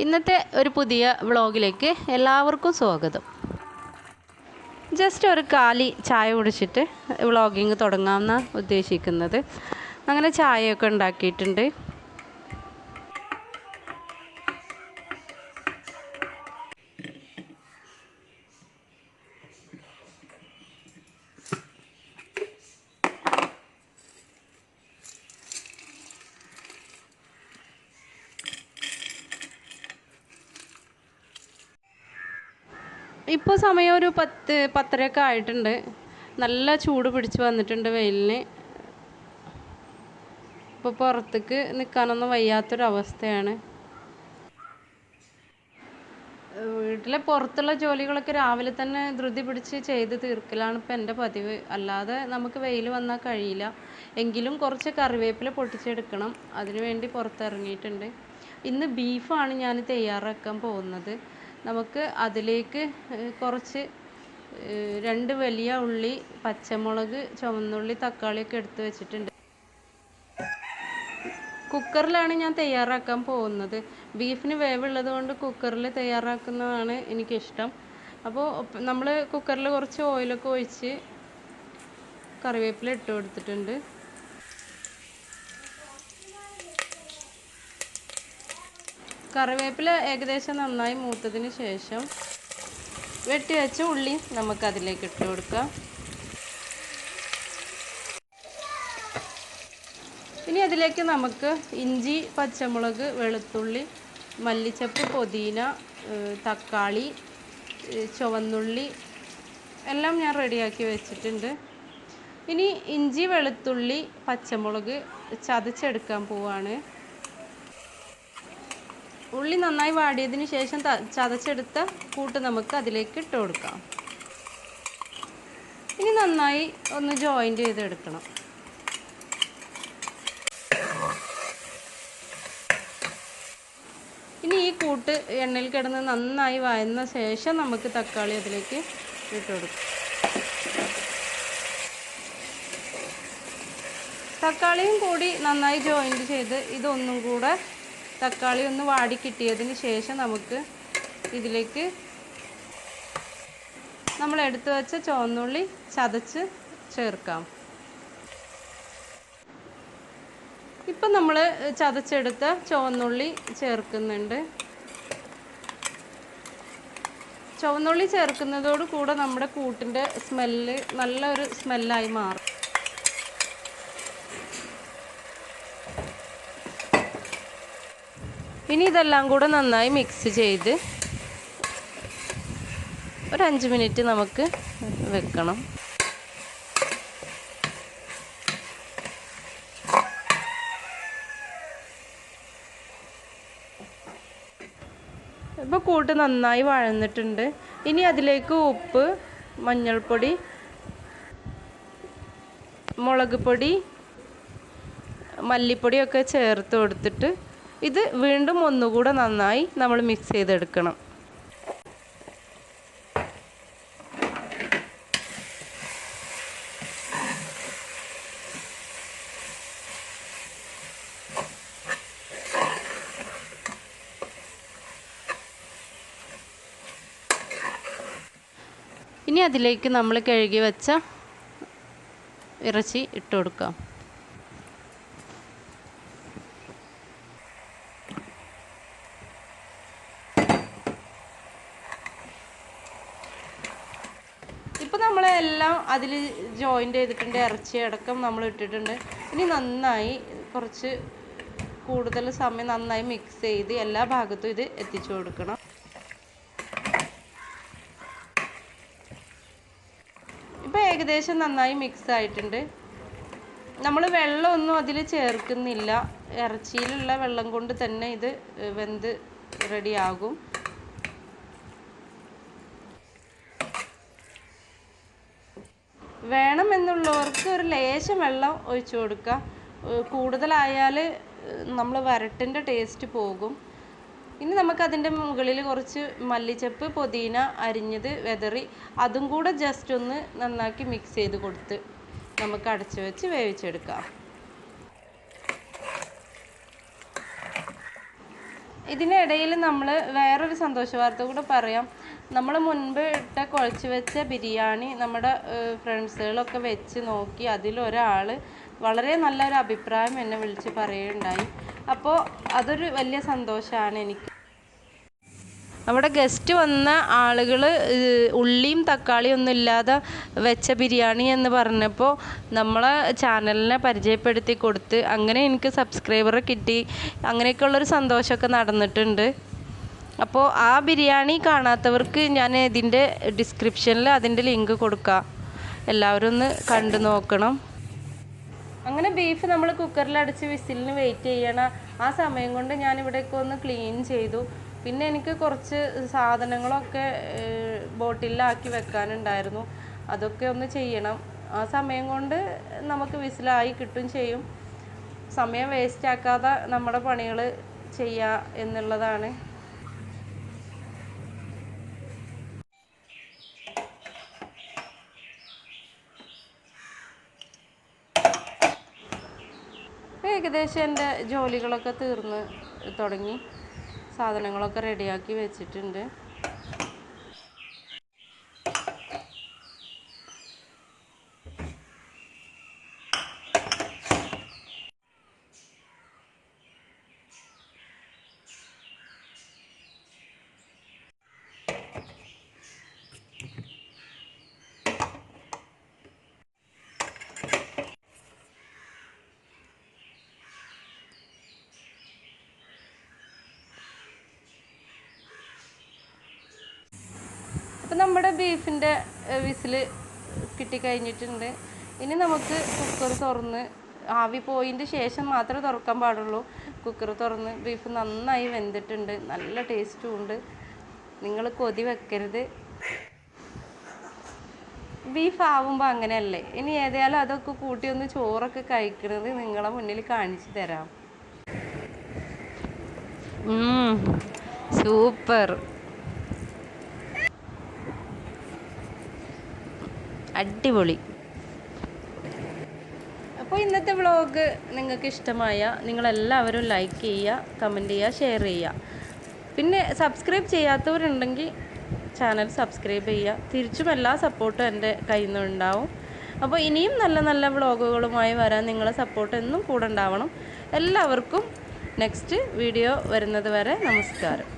ഇന്നത്തെ ഒരു പുതിയ വ്ളോഗിലേക്ക് എല്ലാവർക്കും സ്വാഗതം. ജസ്റ്റ് ഒരു കാലി ചായ കുടിച്ചിട്ട് വ്ളോഗിങ് തുടങ്ങാമെന്നാണ് ഉദ്ദേശിക്കുന്നത്. അങ്ങനെ ചായയൊക്കെ ഉണ്ടാക്കിയിട്ടുണ്ട്. ഇപ്പോൾ സമയം ഒരു പത്ത് പത്തരയൊക്കെ ആയിട്ടുണ്ട്. നല്ല ചൂട് പിടിച്ച് വന്നിട്ടുണ്ട് വെയിലിന്. ഇപ്പോൾ പുറത്തേക്ക് നിൽക്കാനൊന്നും വയ്യാത്തൊരവസ്ഥയാണ്. വീട്ടിലെ പുറത്തുള്ള ജോലികളൊക്കെ രാവിലെ തന്നെ ധൃതി പിടിച്ച് ചെയ്ത് തീർക്കലാണ് ഇപ്പം എന്റെ പതിവ്. അല്ലാതെ നമുക്ക് വെയിൽ വന്നാൽ കഴിയില്ല. എങ്കിലും കുറച്ച് കറിവേപ്പില പൊട്ടിച്ചെടുക്കണം. അതിനുവേണ്ടി പുറത്തിറങ്ങിയിട്ടുണ്ട്. ഇന്ന് ബീഫാണ് ഞാൻ തയ്യാറാക്കാൻ പോകുന്നത്. നമുക്ക് അതിലേക്ക് കുറച്ച് രണ്ട് വലിയ ഉള്ളി പച്ചമുളക് ചുവന്നുള്ളി തക്കാളിയൊക്കെ എടുത്ത് വെച്ചിട്ടുണ്ട്. കുക്കറിലാണ് ഞാൻ തയ്യാറാക്കാൻ പോകുന്നത്. ബീഫിന് വേവുള്ളത് കൊണ്ട് കുക്കറിൽ തയ്യാറാക്കുന്നതാണ് എനിക്കിഷ്ടം. അപ്പോൾ നമ്മൾ കുക്കറിൽ കുറച്ച് ഓയിലൊക്കെ ഒഴിച്ച് കറിവേപ്പില ഇട്ട് കൊടുത്തിട്ടുണ്ട്. കറിവേപ്പില ഏകദേശം നന്നായി മൂത്തതിന് ശേഷം വെട്ടി വെച്ച ഉള്ളി നമുക്ക് അതിലേക്ക് ഇട്ട് കൊടുക്കാം. ഇനി അതിലേക്ക് നമുക്ക് ഇഞ്ചി പച്ചമുളക് വെളുത്തുള്ളി മല്ലിച്ചപ്പ് പുതിന തക്കാളി ചുവന്നുള്ളി എല്ലാം ഞാൻ റെഡിയാക്കി വെച്ചിട്ടുണ്ട്. ഇനി ഇഞ്ചി വെളുത്തുള്ളി പച്ചമുളക് ചതച്ചെടുക്കാൻ പോവാണ്. ഉള്ളി നന്നായി വാടിയതിന് ശേഷം ചതച്ചെടുത്ത കൂട്ട് നമുക്ക് അതിലേക്ക് ഇട്ട് കൊടുക്കാം. ഇനി നന്നായി ഒന്ന് ജോയിന്റ് ചെയ്തെടുക്കണം. ഇനി ഈ കൂട്ട് എണ്ണയിൽ കിടന്ന് നന്നായി വഴന്ന ശേഷം നമുക്ക് തക്കാളി അതിലേക്ക് ഇട്ട് കൊടുക്കാം. തക്കാളിയും കൂടി നന്നായി ജോയിന്റ് ചെയ്ത് ഇതൊന്നും കൂടെ തക്കാളി ഒന്ന് വാടി കിട്ടിയതിന് ശേഷം നമുക്ക് ഇതിലേക്ക് നമ്മൾ എടുത്തു വെച്ച ചുവന്നുള്ളി ചതച്ച് ചേർക്കാം. ഇപ്പം നമ്മൾ ചതച്ചെടുത്ത ചുവന്നുള്ളി ചേർക്കുന്നുണ്ട്. ചുവന്നുള്ളി ചേർക്കുന്നതോട് കൂടെ നമ്മുടെ കൂട്ടിന്റെ സ്മെല്ല് നല്ലൊരു സ്മെല്ലായി മാറും. ഇനി ഇതെല്ലാം കൂടെ നന്നായി മിക്സ് ചെയ്ത് ഒരു അഞ്ച് മിനിറ്റ് നമുക്ക് വെക്കണം. ഇപ്പോൾ കൂട്ട് നന്നായി വഴന്നിട്ടുണ്ട്. ഇനി അതിലേക്ക് ഉപ്പ് മഞ്ഞൾപ്പൊടി മുളക് പൊടി മല്ലിപ്പൊടിയൊക്കെ ചേർത്ത് കൊടുത്തിട്ട് ഇത് വീണ്ടും ഒന്നുകൂടെ നന്നായി നമ്മൾ മിക്സ് ചെയ്തെടുക്കണം. ഇനി അതിലേക്ക് നമ്മൾ കഴുകി വെച്ച ഇറച്ചി ഇട്ട് കൊടുക്കാം ഇപ്പം നമ്മളെല്ലാം അതിൽ ജോയിന്റ് ചെയ്തിട്ടുണ്ട് ഇറച്ചി അടക്കം നമ്മൾ ഇട്ടിട്ടുണ്ട്. ഇനി നന്നായി കുറച്ച് കൂടുതൽ സമയം നന്നായി മിക്സ് ചെയ്ത് എല്ലാ ഭാഗത്തും ഇത് എത്തിച്ചു കൊടുക്കണം. ഇപ്പോൾ ഏകദേശം നന്നായി മിക്സ് ആയിട്ടുണ്ട്. നമ്മൾ വെള്ളമൊന്നും അതിൽ ചേർക്കുന്നില്ല. ഇറച്ചിയിലുള്ള വെള്ളം കൊണ്ട് തന്നെ ഇത് വെന്ത് റെഡിയാകും വേണമെന്നുള്ളവർക്ക് ഒരു ലേശം വെള്ളം ഒഴിച്ചു കൊടുക്കുക. കൂടുതലായാൽ നമ്മൾ വരട്ടിന്റെ ടേസ്റ്റ് പോകും. ഇനി നമുക്കതിന്റെ മുകളിൽ കുറച്ച് മല്ലിച്ചപ്പ് പുതിന അരിഞ്ഞത് വെതറി അതും കൂടെ ജസ്റ്റ് ഒന്ന് നന്നാക്കി മിക്സ് ചെയ്ത് കൊടുത്ത് നമുക്ക് അടച്ചു വെച്ച് വേവിച്ചെടുക്കാം. ഇതിനിടയിൽ നമ്മൾ വേറൊരു സന്തോഷ വാർത്ത കൂടെ പറയാം. നമ്മൾ മുൻപ് ഇട്ട കുഴച്ച് വെച്ച ബിരിയാണി നമ്മുടെ ഫ്രണ്ട്സുകളൊക്കെ വെച്ച് നോക്കി അതിലൊരാൾ വളരെ നല്ലൊരു അഭിപ്രായം എന്നെ വിളിച്ച് പറയുകയുണ്ടായി. അപ്പോൾ അതൊരു വലിയ സന്തോഷമാണ് എനിക്ക്. അവിടെ ഗസ്റ്റ് വന്ന ആളുകൾ ഉള്ളിയും തക്കാളിയും ഒന്നും ഇല്ലാതെ വെച്ച ബിരിയാണി എന്ന് പറഞ്ഞപ്പോൾ നമ്മളെ ചാനലിനെ പരിചയപ്പെടുത്തി കൊടുത്ത് അങ്ങനെ എനിക്ക് സബ്സ്ക്രൈബർ കിട്ടി. അങ്ങനെയൊക്കെയുള്ളൊരു സന്തോഷമൊക്കെ നടന്നിട്ടുണ്ട്. അപ്പോൾ ആ ബിരിയാണി കാണാത്തവർക്ക് ഞാൻ ഇതിന്റെ ഡിസ്ക്രിപ്ഷനിൽ അതിന്റെ ലിങ്ക് കൊടുക്കാം. എല്ലാവരും ഒന്ന് കണ്ടു നോക്കണം. അങ്ങനെ ബീഫ് നമ്മൾ കുക്കറിൽ അടിച്ച് വിസിലിന് വെയിറ്റ് ചെയ്യണം ആ സമയം കൊണ്ട് ഞാൻ ഇവിടെയൊക്കെ ഒന്ന് ക്ലീൻ ചെയ്തു. പിന്നെ എനിക്ക് കുറച്ച് സാധനങ്ങളൊക്കെ ബോട്ടിലാക്കി വെക്കാനുണ്ടായിരുന്നു. അതൊക്കെ ഒന്ന് ചെയ്യണം. ആ സമയം കൊണ്ട് നമുക്ക് വിസിലായി കിട്ടും ചെയ്യും. സമയം വേസ്റ്റ് ആക്കാതെ നമ്മുടെ പണികൾ ചെയ്യുക എന്നുള്ളതാണ്. ഏകദേശം എന്റെ ജോലികളൊക്കെ തീർന്ന് തുടങ്ങി. സാധനങ്ങളൊക്കെ റെഡിയാക്കി വെച്ചിട്ടുണ്ട്. നമ്മുടെ ബീഫിന്റെ വിസിൽ കിട്ടിക്കഴിഞ്ഞിട്ടുണ്ട്. ഇനി നമുക്ക് കുക്കർ തുറന്ന് ആവി പോയിന്റെ ശേഷം മാത്രമേ തുറക്കാൻ പാടുള്ളൂ. കുക്കർ തുറന്ന് ബീഫ് നന്നായി വെന്തിട്ടുണ്ട്. നല്ല ടേസ്റ്റും ഉണ്ട്. നിങ്ങൾ കൊതി വെക്കരുത്. ബീഫ് ആവുമ്പോൾ അങ്ങനെയല്ലേ? ഇനി ഏതായാലും അതൊക്കെ കൂട്ടി ഒന്ന് ചോറൊക്കെ കഴിക്കുന്നത് നിങ്ങളെ മുന്നിൽ കാണിച്ചു തരാം. സൂപ്പർ. അടിപൊളി. അപ്പോൾ ഇന്നത്തെ വ്ളോഗ് നിങ്ങൾക്ക് ഇഷ്ടമായ നിങ്ങളെല്ലാവരും ലൈക്ക് ചെയ്യുക കമന്റ് ചെയ്യുക ഷെയർ ചെയ്യുക. പിന്നെ സബ്സ്ക്രൈബ് ചെയ്യാത്തവരുണ്ടെങ്കിൽ ചാനൽ സബ്സ്ക്രൈബ് ചെയ്യുക. തിരിച്ചും എല്ലാ സപ്പോർട്ടും എന്റെ കയ്യിൽ നിന്നുണ്ടാവും അപ്പോൾ ഇനിയും നല്ല നല്ല വ്ളോഗുകളുമായി വരാൻ നിങ്ങളെ സപ്പോർട്ട് എന്നും കൂടെ ഉണ്ടാവണം. എല്ലാവർക്കും നെക്സ്റ്റ് വീഡിയോ വരുന്നത് വരെ നമസ്കാരം.